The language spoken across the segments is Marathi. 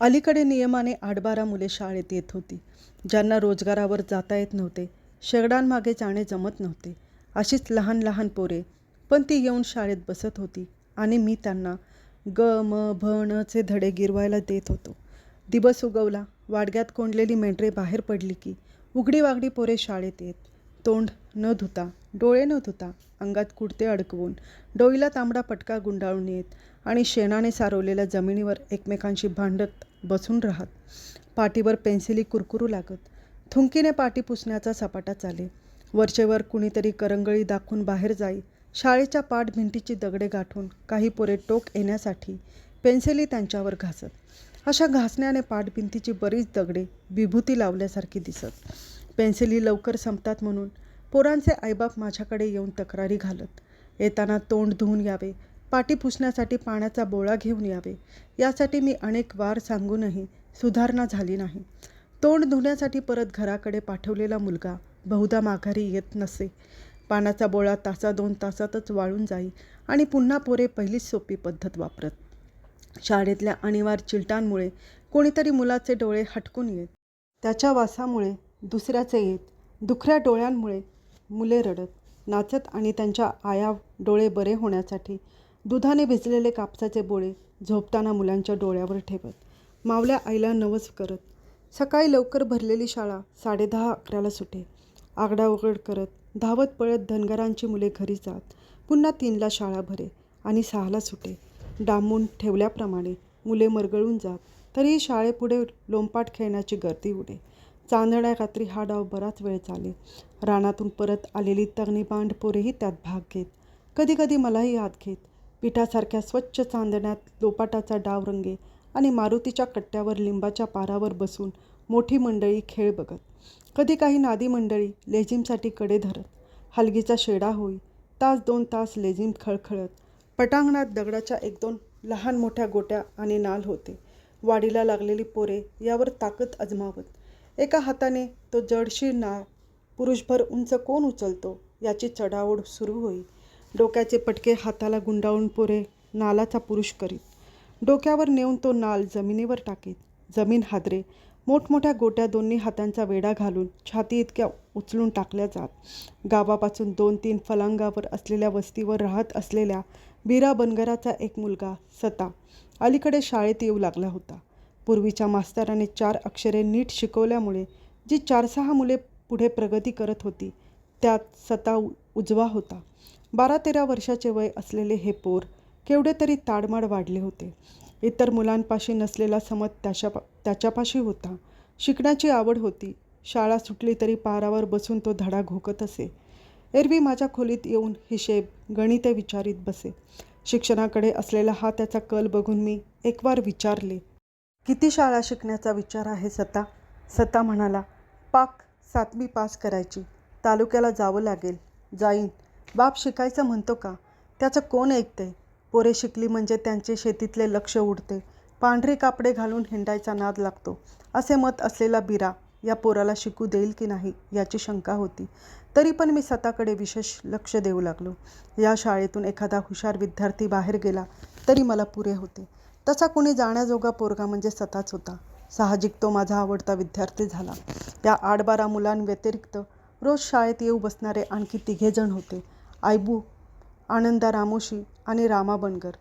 अलीकडे नियमाने आठबारा मुले शाळेत येत होती. ज्यांना रोजगारावर जाता येत नव्हते शेगडांमागे जाणे जमत नव्हते. अशीच लहान लहान पोरे पण ती येऊन शाळेत बसत होती आणि मी त्यांना ग म भ धडे गिरवायला देत होतो. दिवस उगवला वाडग्यात कोंडलेली मेंढरे बाहेर पडली की उघडी वागडी पोरे शाळेत येत. तोंड न धुता डोळे न धुता अंगात कुडते अडकवून डोईला तांबडा पटका गुंडाळून येत. आणि शेणाने सारवलेल्या जमिनीवर एकमेकांशी भांडत बसून राहत. पाठीवर पेन्सिली कुरकुरू लागत. थुंकीने पाठी पुसण्याचा सपाटा चाले. वरचेवर कुणीतरी करंगळी दाखवून बाहेर जाई. शाळेच्या पाठभिंतीची दगडे गाठून काही पोरे टोक येण्यासाठी पेन्सिली त्यांच्यावर घासत. अशा घासण्याने पाठभिंतीची बरीच दगडे विभूती लावल्यासारखी दिसत. पेन्सिली लवकर संपतात म्हणून पोरांचे आईबाप माझ्याकडे येऊन तक्रारी घालत. येताना तोंड धुवून यावे. पाठी पुसण्यासाठी पाण्याचा बोळा घेऊन यावे. यासाठी मी अनेक वार सांगूनही सुधारणा झाली नाही. तोंड धुण्यासाठी परत घराकडे पाठवलेला मुलगा बहुधा माघारी येत नसे. पाण्याचा बोळा तासा दोन तासातच वाळून जाई आणि पुन्हा पोरे पहिलीच सोपी पद्धत वापरत. शाळेतल्या अनिवार्य चिलटांमुळे कोणीतरी मुलाचे डोळे हटकून येत. त्याच्या वासामुळे दुसऱ्याचे येत. दुखऱ्या डोळ्यांमुळे मुले रडत. नाचत आणि त्यांच्या आया डोळे बरे होण्यासाठी दुधाने भिजलेले कापसाचे बोळे झोपताना मुलांच्या डोळ्यावर ठेवत मावल्या आईला नवस करत सकाळी लवकर भरलेली शाळा साडेदहा अकराला सुटे. आगडाओगड करत धावत पळत धनगरांची मुले घरी जात पुन्हा तीनला शाळा भरे आणि सहाला सुटे. डांबून ठेवल्याप्रमाणे मुले मरगळून जात तरीही शाळेपुढे लोंपाट खेळण्याची गर्दी उडे. चांदण्या रात्री हा डाव बराच वेळ चाले. रानातून परत आलेली तगणी बांड पोरेही त्यात भाग घेत. कधीकधी मलाही आत घेत. पिठासारख्या स्वच्छ चांदण्यात लोपाटाचा डाव रंगे आणि मारुतीच्या कट्ट्यावर लिंबाच्या पारावर बसून मोठी मंडळी खेळ बघत. कधी काही नादी मंडळी लेझिमसाठी कडे धरत. हलगीचा शेडा होई तास दोन तास लेझिम खळखळत. पटांगणात दगडाच्या एक दोन लहान मोठ्या गोट्या आणि नाल होते. वाडीला लागलेली पोरे यावर ताकद अजमावत. एका हाताने तो जडशीर नाळ पुरुषभर उंच कोण उचलतो याची चढाओढ सुरू होई. डोक्याचे पटके हाताला गुंडाळून पोरे नालाचा पुरुष करीत. डोक्यावर नेऊन तो नाल जमिनीवर टाकीत. जमीन हादरे. मोठमोठ्या गोट्या दोन्ही हातांचा वेढा घालून छाती इतक्या उचलून टाकल्या जात. गावापासून दोन तीन फलांगावर असलेल्या वस्तीवर राहत असलेल्या बिरा बनगराचा एक मुलगा सता अलीकडे शाळेत येऊ लागला होता. पूर्वीच्या मास्तराने चार अक्षरे नीट शिकवल्यामुळे जी चार सहा मुले पुढे प्रगती करत होती त्यात सता उ- उजवा होता. बारा तेरा वर्षाचे वय असलेले हे पोर केवढे तरी ताडमाड वाढले होते. इतर मुलांपाशी नसलेला समज त्याच्या त्याच्यापाशी होता. शिकण्याची आवड होती. शाळा सुटली तरी पारावर बसून तो धडा घोकत असे. एरवी माझ्या खोलीत येऊन हिशेब गणिते विचारीत बसे. शिक्षणाकडे असलेला हा त्याचा कल बघून मी एकवार विचारले किती शाळा शिकण्याचा विचार आहे सता सता म्हणाला पाक सातवी पास करायची. तालुक्याला जावं लागेल. जाईन. बाप शिकायचं म्हणतो का? त्याचं कोण ऐकते? पोरे शिकली म्हणजे त्यांचे शेतीतले लक्ष उडते. पांढरे कापडे घालून हिंडायचा नाद लागतो. असे मत असलेला बिरा या पोराला शिकू देईल की नाही याची शंका होती. तरी पण मी स्वतःकडे विशेष लक्ष देऊ लागलो. या शाळेतून एखादा हुशार विद्यार्थी बाहेर गेला तरी मला पुरे होते. तसा कुणी जाण्याजोगा पोरगा म्हणजे स्वतःच होता. साहजिक तो माझा आवडता विद्यार्थी झाला. या आठबारा मुलांव्यतिरिक्त रोज शाळेत येऊ बसणारे आणखी तिघेजण होते. आयबू आनंदा रामोशी आणि रामा बनगर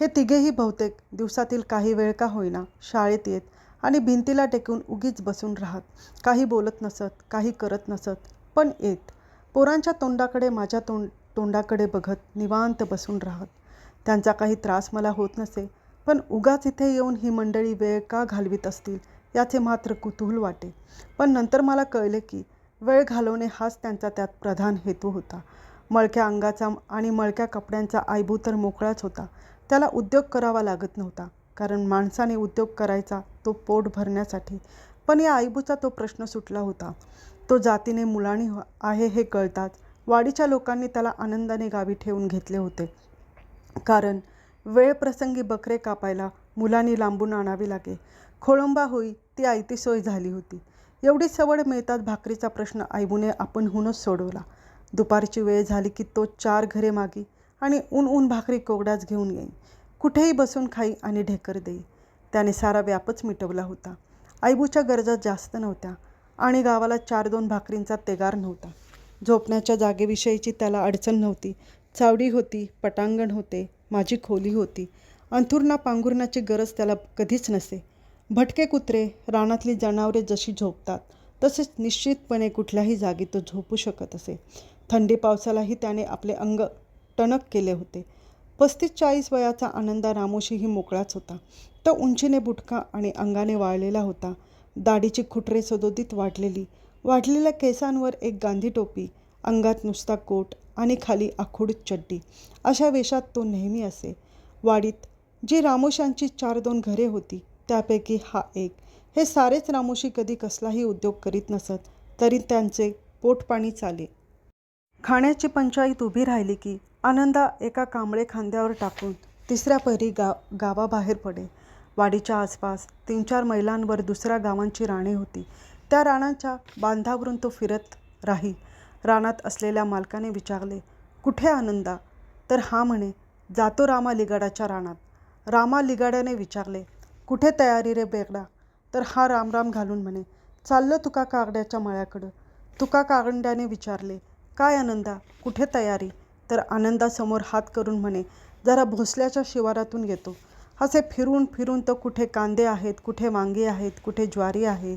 हे तिघेही बहुतेक दिवसातील काही वेळ का होईना शाळेत येत आणि भिंतीला टेकून उगीच बसून राहत. काही बोलत नसत काही करत नसत पण येत. पोरांच्या तोंडाकडे माझ्या तोंड तोंडाकडे बघत निवांत बसून राहत. त्यांचा काही त्रास मला होत नसे पण उगाच इथे येऊन ही मंडळी वेळ का घालवीत असतील याचे मात्र कुतूहल वाटे. पण नंतर मला कळले की वेळ घालवणे हाच त्यांचा त्यात प्रधान हेतू होता. मळक्या अंगाचा आणि मळक्या कपड्यांचा आयबू तर मोकळाच होता. त्याला उद्योग करावा लागत नव्हता कारण माणसाने उद्योग करायचा तो पोट भरण्यासाठी. पण या आयबूचा तो प्रश्न सुटला होता. तो जातीने मुलाणी आहे हे कळताच वाडीच्या लोकांनी त्याला आनंदाने गावी ठेवून घेतले होते. कारण वेळ प्रसंगी बकरे कापायला मुलांनी लांबून आणावी लागे. खोळंबा होई ती आयती सोय झाली होती. एवढी सवड मिळताच भाकरीचा प्रश्न आईबूने आपणहूनच सोडवला. दुपारची वेळ झाली की तो चार घरे मागी आणि ऊन ऊन भाकरी कोगडाच घेऊन येई कुठेही बसून खाई आणि ढेकर देई. त्याने सारा व्यापच मिटवला होता. आईबूच्या गरजा जास्त नव्हत्या आणि गावाला चार दोन भाकरींचा तेगार नव्हता. झोपण्याच्या जागेविषयीची त्याला अडचण नव्हती. चावडी होती पटांगण होते माझी खोली होती. अंथुरणा पांघुरणाची गरज त्याला कधीच नसे. भटके कुत्रे रानातली जनावरे जशी झोपतात तसेच निश्चितपणे कुठल्याही जागी तो झोपू शकत असे. थंडी पावसालाही त्याने आपले अंग टणक केले होते. पस्तीस चाळीस वयाचा आनंदा रामोशीही मोकळाच होता. तो उंचीने बुटका आणि अंगाने वाळलेला होता. दाढीची खुटरे सदोदित वाढलेली वाढलेल्या केसांवर एक गांधी टोपी अंगात नुसता कोट आणि खाली आखूड चड्डी. अशा वेशात तो नेहमी असे. वाडीत जी रामोशांची चार दोन घरे होती त्यापैकी हा एक. हे सारेच रामोशी कधी कसलाही उद्योग करीत नसत तरी त्यांचे पोटपाणी चाले. खाण्याची पंचाईत उभी राहिली की आनंदा एका कांबळे खांद्यावर टाकून तिसऱ्या पहिरी गा गावाबाहेर पडे. वाडीच्या आसपास तीन चार मैलांवर दुसऱ्या गावांची राणे होती. त्या राणांच्या बांधावरून तो फिरत राही. रानात असलेल्या मालकाने विचारले कुठे आनंदा? तर हा म्हणे जातो रामा लिगाडाच्या रानात. रामा लिगाड्याने विचारले कुठे तयारी रे बेगडा? तर हा रामराम घालून म्हणे चाललं तुका कागड्याच्या मळ्याकडं. तुका कागंड्याने विचारले काय आनंदा? कुठे तयारी? तर आनंदासमोर हात करून म्हणे जरा भोसल्याच्या शिवारातून येतो असे फिरून फिरून तर कुठे कांदे आहेत कुठे वांगी आहेत कुठे ज्वारी आहे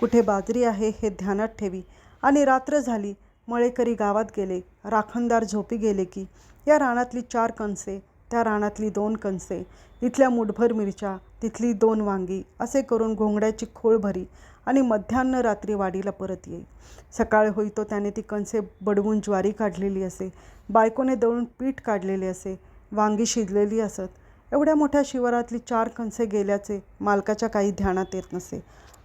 कुठे बाजरी आहे हे ध्यानात ठेवी. आणि रात्र झाली मळेकरी गावात गेले राखणदार झोपी गेले की या रानातली चार कणसे त्या रानातली दोन कणसे इथल्या मुठभर मिरच्या तिथली दोन वांगी असे करून घोंगड्याची खोळ भरी आणि मध्यान्ह रात्री वाडीला परत येई सकाळ होई तो त्याने ती कणसे बडवून ज्वारी काढलेली असे बायकोने दळून पीठ काढलेले असे वांगी शिजलेली असत. एवढ्या मोठ्या शिवारातली चार कणसे गेल्याचे मालकाच्या काही ध्यानात येत नसे.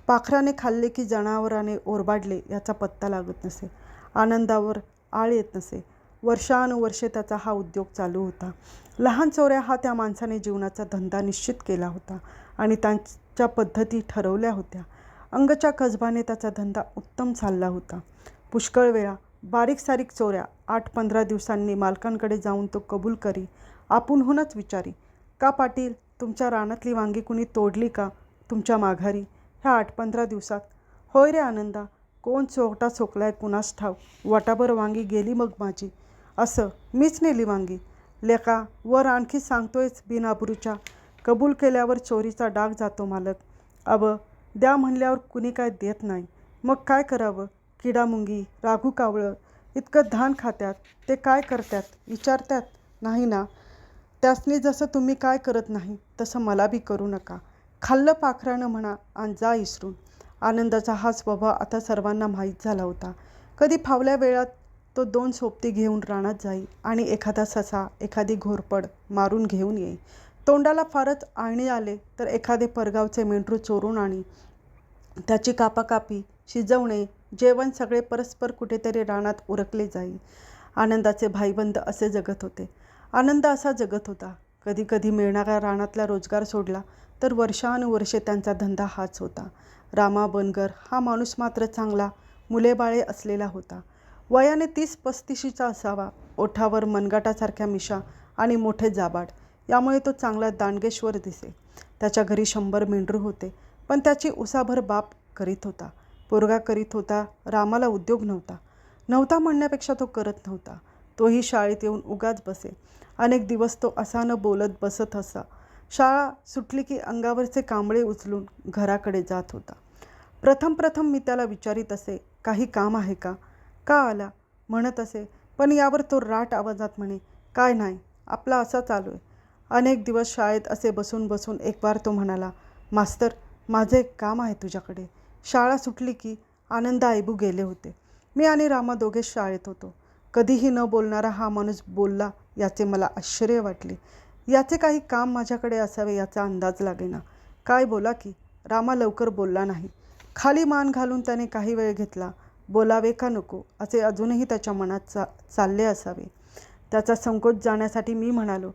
पाखराने खाल्ले की जनावराने ओरबाडले याचा पत्ता लागत नसे. आनंदावर आळ येत नसे. वर्षानुवर्षे त्याचा हा उद्योग चालू होता. लहान चोऱ्या हा त्या माणसाने जीवनाचा धंदा निश्चित केला होता आणि त्यांच्या पद्धती ठरवल्या होत्या. अंगच्या कसबाने त्याचा धंदा उत्तम चालला होता. पुष्कळ वेळा बारीक सारीक चोऱ्या आठ पंधरा दिवसांनी मालकांकडे जाऊन तो कबूल करी आपणहूनच विचारी का पाटील तुमच्या रानातली वांगी कुणी तोडली का? तुमच्या माघारी ह्या आठ पंधरा दिवसात? होय रे आनंदा कोण चोरटा चोकलाय कुणास ठाव वटाभर वांगी गेली मग माझी. असं मीच नेली वांगी. लेका वर आणखी सांगतोयच बिनाबरूच्या कबूल केल्यावर चोरीचा डाग जातो मालक. अब द्या म्हणल्यावर कुणी काय देत नाही. मग काय करावं? किडामुंगी राघू कावळं इतकं धान खात्यात ते काय करतात विचारतात नाही ना. त्यासनी जसं तुम्ही काय करत नाही तसं मला बी करू नका. खाल्लं पाखरानं म्हणा आणि जा इसरून. आनंदाचा हा स्वभाव आता सर्वांना माहीत झाला होता. कधी फावल्या वेळात तो दोन सोबती घेऊन रानात जाई आणि एखादा ससा एखादी घोरपड मारून घेऊन येई. तोंडाला फारच आळणी आले तर एखादे परगावचे मेंढरू चोरून आणि त्याची कापाकापी शिजवणे जेवण सगळे परस्पर कुठेतरी रानात उरकले जाई. आनंदाचे भाईबंद असे जगत होते. आनंद असा जगत होता. कधी कधी मिळणाऱ्या रानातला रोजगार सोडला तर वर्षानुवर्षे त्यांचा धंदा हाच होता. रामा बनगर हा माणूस मात्र चांगला मुलेबाळे असलेला होता. वयाने तीस पस्तीशीचा असावा. ओठावर मनगाटासारख्या मिशा आणि मोठे जाबाड. यामुळे तो चांगला दांडगेश्वर दिसे. त्याच्या घरी शंभर मेंढरू होते पण त्याची उसाभर बाप करीत होता. पोरगा करीत होता रामाला उद्योग नव्हता. नव्हता म्हणण्यापेक्षा तो करत नव्हता. तोही शाळेत येऊन उगाच बसे. अनेक दिवस तो असानं बोलत बसत असा. शाळा सुटली की अंगावरचे कांबळे उचलून घराकडे जात होता. प्रथम प्रथम मी त्याला विचारित असे काही काम आहे का? का आला? म्हणत असे. पण यावर तो राट आवाजात म्हणे काय नाही आपला असा चालू आहे. अनेक दिवस शाळेत असे बसून बसून एक बार तो म्हणाला मास्तर माझं एक काम आहे तुझ्याकडे. शाळा सुटली की आनंद आईबू गेले होते. मी आणि रामा दोघे शाळेत होतो. कधीही न बोलणारा हा माणूस बोलला याचे मला आश्चर्य वाटले. याचे काही काम माझ्याकडे असावे याचा अंदाज लागेना. काय बोला की रामा लवकर बोलला नाही. खाली मान घालून त्याने काही वेळ घेतला. बोलावे का नको असे अजूनही त्याच्या मनात चा चालले असावे. त्याचा संकोच जाण्यासाठी मी म्हणालो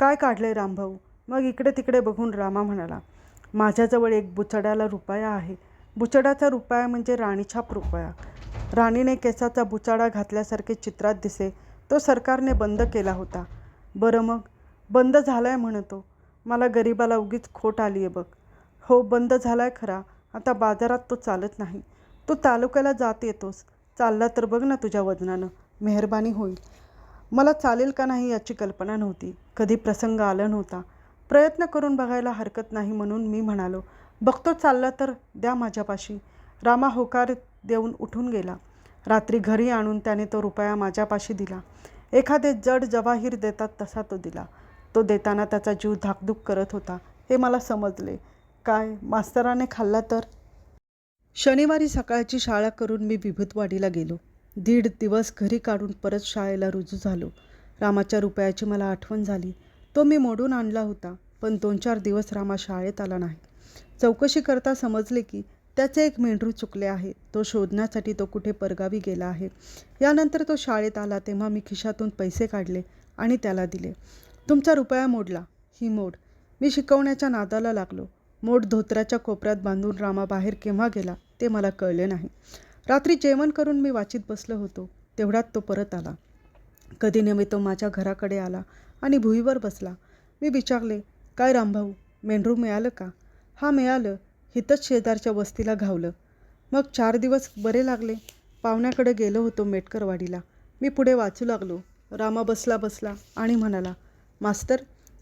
काय काढले रामभाऊ? मग इकडे तिकडे बघून रामा म्हणाला माझ्याजवळ एक बुचड्याला रुपया आहे. बुचडाचा रुपया म्हणजे राणीछाप रुपया. राणीने केसाचा बुचाडा घातल्यासारखे चित्रात दिसे. तो सरकारने बंद केला होता. बरं मग? बंद झालाय म्हणतो. मला गरिबाला उगीच खोट आली आहे बघ. हो बंद झालाय खरा. आता बाजारात तो चालत नाही. तू तालुक्याला जात येतोस. चालला तर बघ ना तुझ्या वजनानं. मेहरबानी होईल. मला चालेल का नाही याची कल्पना नव्हती. कधी प्रसंग आला नव्हता. प्रयत्न करून बघायला हरकत नाही म्हणून मी म्हणालो बघतो चालला तर द्या माझ्यापाशी. रामा होकार देऊन उठून गेला. रात्री घरी आणून त्याने तो रुपया माझ्यापाशी दिला. एखादे जड जवाहीर देतात तसा तो दिला. तो देताना त्याचा जीव धाकधूक करत होता. हे मला समजले. काय मास्तराने खाल्ला तर? शनिवारी सकाळची शाळा करून मी विभूतवाडीला गेलो. दीड दिवस घरी काढून परत शाळेला रुजू झालो. रामाच्या रुपयाची मला आठवण झाली. तो मी मोडून आणला होता पण दोन चार दिवस रामा शाळेत आला नाही. चौकशी करता समजले की त्याचे एक मेंढरू चुकले आहे. तो शोधण्यासाठी तो कुठे परगावी गेला आहे. यानंतर तो शाळेत आला तेव्हा मी खिशातून पैसे काढले आणि त्याला दिले. तुमचा रुपया मोडला. ही मोड. मी शिकवण्याच्या नादाला लागलो. मोड धोत्राच्या कोपऱ्यात बांधून रामा बाहेर केव्हा गेला ते मला कळले नाही. रात्री जेवण करून मी वाचित बसलो होतो. तेवढ्यात तो परत आला. कधी नेहमी तो माझ्या घराकडे आला आणि भुईवर बसला. मी विचारले काय रामभाऊ मेंढरू मिळालं का? हा मिळालं. हितच शेजारच्या वस्तीला घावलं. मग चार दिवस बरे लागले. पाहुण्याकडे गेलो होतो मेटकरवाडीला. मी पुढे वाचू लागलो. रामा बसला बसला आणि म्हणाला मास्तर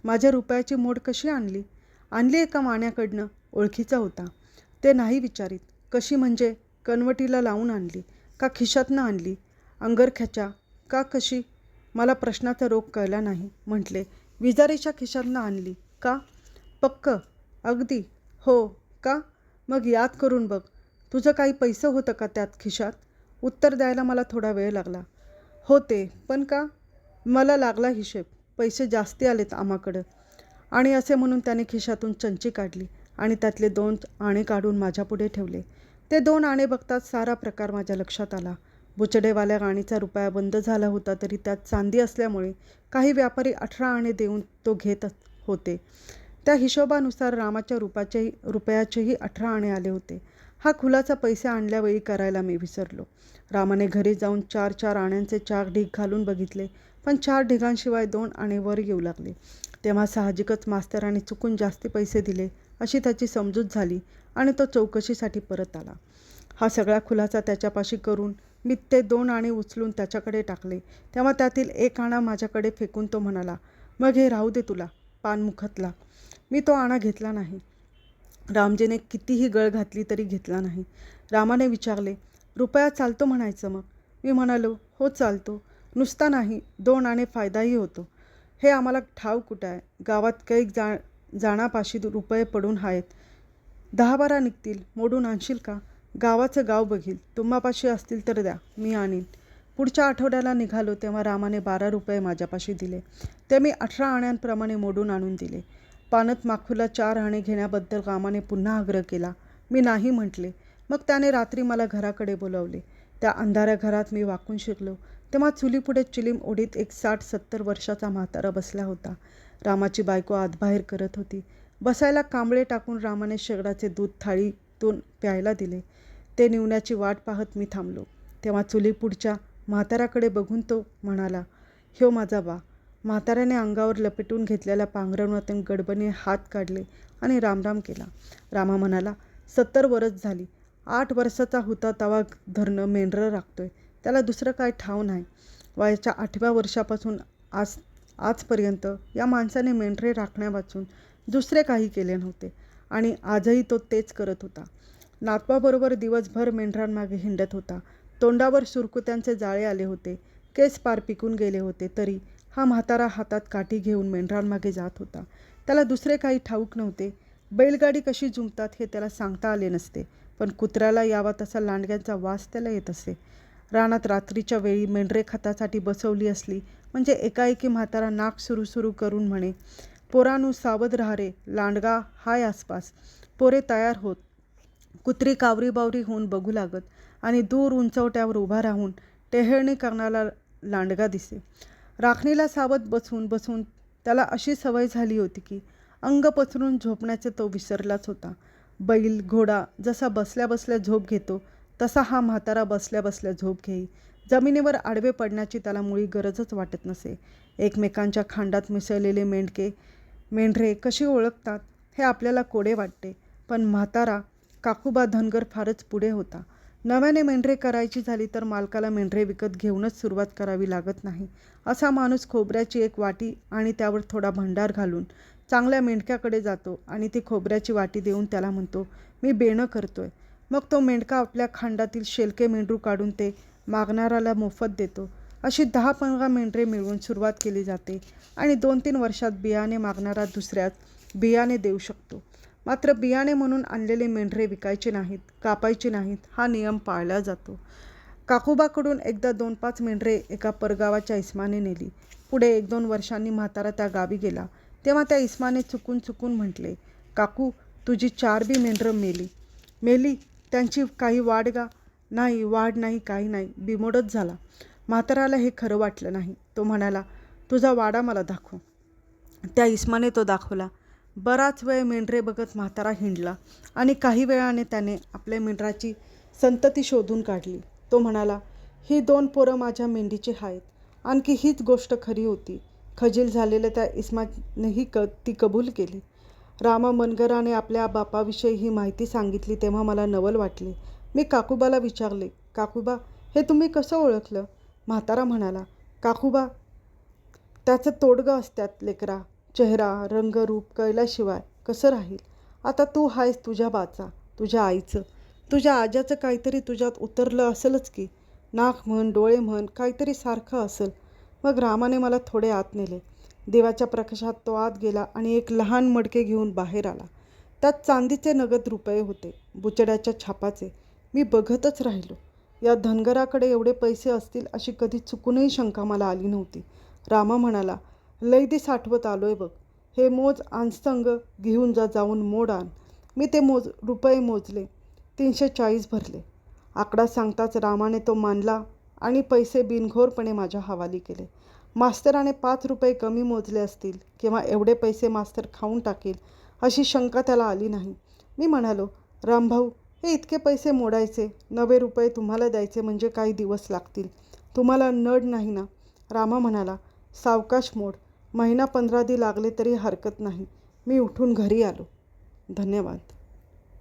माझ्या रुपयाची मोड कशी आणली? आणली एका माण्याकडनं ओळखीचा होता. ते नाही विचारित. कशी म्हणजे? कनवटीला लावून आणली का खिशातनं आणली? अंगरख्याच्या का कशी? मला प्रश्नाचा रोग कळला नाही म्हटले. विजारीच्या खिशातनं आणली का? पक्क अगदी हो का? मग याद करून बघ. तुझं काही पैसं होतं का त्यात खिशात? उत्तर द्यायला मला थोडा वेळ लागला. होते पण का? मला लागला हिशेब. पैसे जास्ती आलेत आम्हाकडं. आणि असे म्हणून त्याने खिशातून चंची काढली आणि त्यातले दोन आणे काढून माझ्यापुढे ठेवले. ते दोन आणे बघताच सारा प्रकार माझ्या लक्षात आला. बुचडेवाल्या गाणीचा रुपया बंद झाला होता तरी त्यात चांदी असल्यामुळे काही व्यापारी अठरा आणे देऊन तो घेत होते. त्या हिशोबानुसार रामाच्या रुपाचेही रुपयाचेही अठरा आणे आले होते. हा खुलाचा पैसे आणल्यावेळी करायला मी विसरलो. रामाने घरी जाऊन चार चार आण्यांचे चार ढीग घालून बघितले पण चार ढिगांशिवाय दोन आणे वर येऊ लागले. तेव्हा साहजिकच मास्तराने चुकून जास्ती पैसे दिले अशी त्याची समजूत झाली आणि तो चौकशीसाठी परत आला. हा सगळा खुलासा त्याच्यापाशी करून मी ते दोन आणे उचलून त्याच्याकडे टाकले. तेव्हा त्यातील एक आणा माझ्याकडे फेकून तो म्हणाला मग हे राहू दे तुला पानमुखतला मी तो आणा घेतला नाही. रामजीने कितीही गळ घातली तरी घेतला नाही. रामाने विचारले रुपया चालतो म्हणायचं मग? मी म्हणालो हो चालतो. नुसता नाही दोन आणे फायदाही होतो. हे आम्हाला ठाव कुठं आहे? गावात कैक जा जाणापाशी रुपये पडून आहेत दहा बारा निघतील. मोडून आणशील का? गावाचं गाव बघील. तुम्हापाशी असतील तर द्या. मी आणीन. पुढच्या आठवड्याला निघालो तेव्हा रामाने बारा रुपये माझ्यापाशी दिले. ते मी अठरा आण्यांप्रमाणे मोडून आणून दिले. पानत माखूला चार आणे घेण्याबद्दल रामाने पुन्हा आग्रह केला. मी नाही म्हटले. मग त्याने रात्री मला घराकडे बोलावले. त्या अंधाऱ्या घरात मी वाकून शिरलो. तेव्हा चुलीपुढे चिलीम ओढीत एक साठ सत्तर वर्षाचा म्हातारा बसला होता. रामाची बायको आतबाहेर करत होती. बसायला कांबळे टाकून रामाने शेगडाचे दूध थाळीतून प्यायला दिले. ते निवण्याची वाट पाहत मी थांबलो. तेव्हा चुलीपुढच्या म्हाताऱ्याकडे बघून तो म्हणाला ह्यो माझा बा. म्हाताऱ्याने अंगावर लपेटून घेतलेल्या पांघरणातून गडबडीने हात काढले आणि रामराम केला. रामा म्हणाला सत्तर वर्ष झाली. आठ वर्षाचा होता तवा धरणं मेंढरं राखतोय. त्याला दुसरं काय ठाव नाही. वयाच्या आठव्या वर्षापासून आज आजपर्यंत या माणसाने मेंढरे राखण्यापासून दुसरे काही केले नव्हते. आणि आजही तो तेच करत होता. नातवाबरोबर दिवसभर मेंढरांमागे हिंडत होता. तोंडावर सुरकुत्यांचे जाळे आले होते. केस पार पिकून गेले होते. तरी हा म्हातारा हातात काठी घेऊन मेंढरांमागे जात होता. त्याला दुसरे काही ठाऊक नव्हते. बैलगाडी कशी जुंपतात हे त्याला सांगता आले नसते. पण कुत्र्याला यावा तसा लांडग्यांचा वास त्याला येत असे. रानात रात्रीच्या वेळी मेंढरे खतासाठी बसवली असली म्हणजे एकाएकी म्हातारा नाक सुरू सुरू करून म्हणे पोरानू सावध राहा रे लांडगा हाय आसपास. पोरे तयार होत. कुत्री कावरी बावरी होऊन बघू लागत आणि दूर उंचवट्यावर उभा राहून टेहळणी करणारा लांडगा दिसे. राखणीला सावध बसून बसून त्याला अशी सवय झाली होती की अंग पसरून झोपण्याचे तो विसरलाच होता. बैल घोडा जसा बसल्या बसल्या झोप घेतो तसा हा म्हातारा बसल्या बसल्या झोप घेई. जमिनीवर आडवे पडण्याची त्याला मुळी गरजच वाटत नसे. एकमेकांच्या खांडात मिसळलेले मेंढके मेंढरे कशी ओळखतात हे आपल्याला कोडे वाटते. पण म्हातारा काकूबा धनगर फारच पुढे होता. नव्याने मेंढरे करायची झाली तर मालकाला मेंढरे विकत घेऊनच सुरुवात करावी लागत नाही असा माणूस खोबऱ्याची एक वाटी आणि त्यावर थोडा भंडार घालून चांगल्या मेंढक्याकडे जातो आणि ती खोबऱ्याची वाटी देऊन त्याला म्हणतो मी बेणं करतोय. मग तो मेंढका आपल्या खांडातील शेलके मेंढरू काढून ते मागणाऱ्याला मोफत देतो. अशी दहा पंधरा मेंढरे मिळवून सुरुवात केली जाते आणि दोन तीन वर्षात बियाणे मागणारा दुसऱ्यात बियाणे देऊ शकतो. मात्र बियाणे म्हणून आणलेले मेंढरे विकायचे नाहीत कापायचे नाहीत हा नियम पाळला जातो. काकूबाकडून एकदा दोन पाच मेंढरे एका परगावाच्या इस्माने नेली. पुढे एक दोन वर्षांनी म्हातारा त्या गावी गेला. तेव्हा त्या इस्माने चुकून चुकून म्हटले काकू तुझी चार बी मेंढरं मेली. मेली त्यांची काही वाढ गा. नाही वाढ नाही काही नाही. बिमोडच झाला. म्हाताराला हे खरं वाटलं नाही. तो म्हणाला तुझा वाडा मला दाखव. त्या इस्माने तो दाखवला. बराच वेळ मेंढरे बघत म्हातारा हिंडला आणि काही वेळाने त्याने आपल्या मेंढराची संतती शोधून काढली. तो म्हणाला ही दोन पोरं माझ्या मेंढीची आहेत आणखी हीच गोष्ट खरी होती. खजील झालेल्या त्या इस्मानेही क ती कबूल केली. रामा मनगराने आपल्या बापाविषयी ही माहिती सांगितली तेव्हा मला नवल वाटले. मी काकूबाला विचारले काकूबा हे तुम्ही कसं ओळखलं? म्हातारा म्हणाला काकूबा त्याचं तोडगं असतात लेकरा. चेहरा रंगरूप कळल्याशिवाय कसं राहील? आता तू आहेस तुझ्या बाचा तुझ्या आईचं. तुझ्या आज्याचं काहीतरी तुझ्यात उतरलं असेलच की. नाक म्हण डोळे म्हण काहीतरी सारखं असेल. मग रामाने मला थोडे आत नेले. देवाच्या प्रकाशात तो आत गेला आणि एक लहान मडके घेऊन बाहेर आला. त्यात चांदीचे नगद रुपये होते बुचड्याच्या छापाचे. मी बघतच राहिलो. या धनगराकडे एवढे पैसे असतील अशी कधी चुकूनही शंका मला आली नव्हती. रामा म्हणाला लय दिस आठवत आलोय बघ. हे मोज आंस्तंग घेऊन जा जाऊन मोड आण. मी ते मोज रुपये मोजले. तीनशे चाळीस भरले. आकडा सांगताच रामाने तो मानला आणि पैसे बिनघोरपणे माझ्या हवाली केले. मास्तराने पाच रुपये कमी मोजले असतील किंवा एवढे पैसे मास्तर खाऊन टाकेल अशी शंका त्याला आली नाही. मी म्हणालो रामभाऊ हे इतके पैसे मोडायचे. नवे रुपये तुम्हाला द्यायचे म्हणजे काही दिवस लागतील. तुम्हाला नड नाही ना? रामा म्हणाला. सावकाश मोड. महिना पंधरा दी लागले तरी हरकत नाही. मी उठून घरी आलो. धन्यवाद.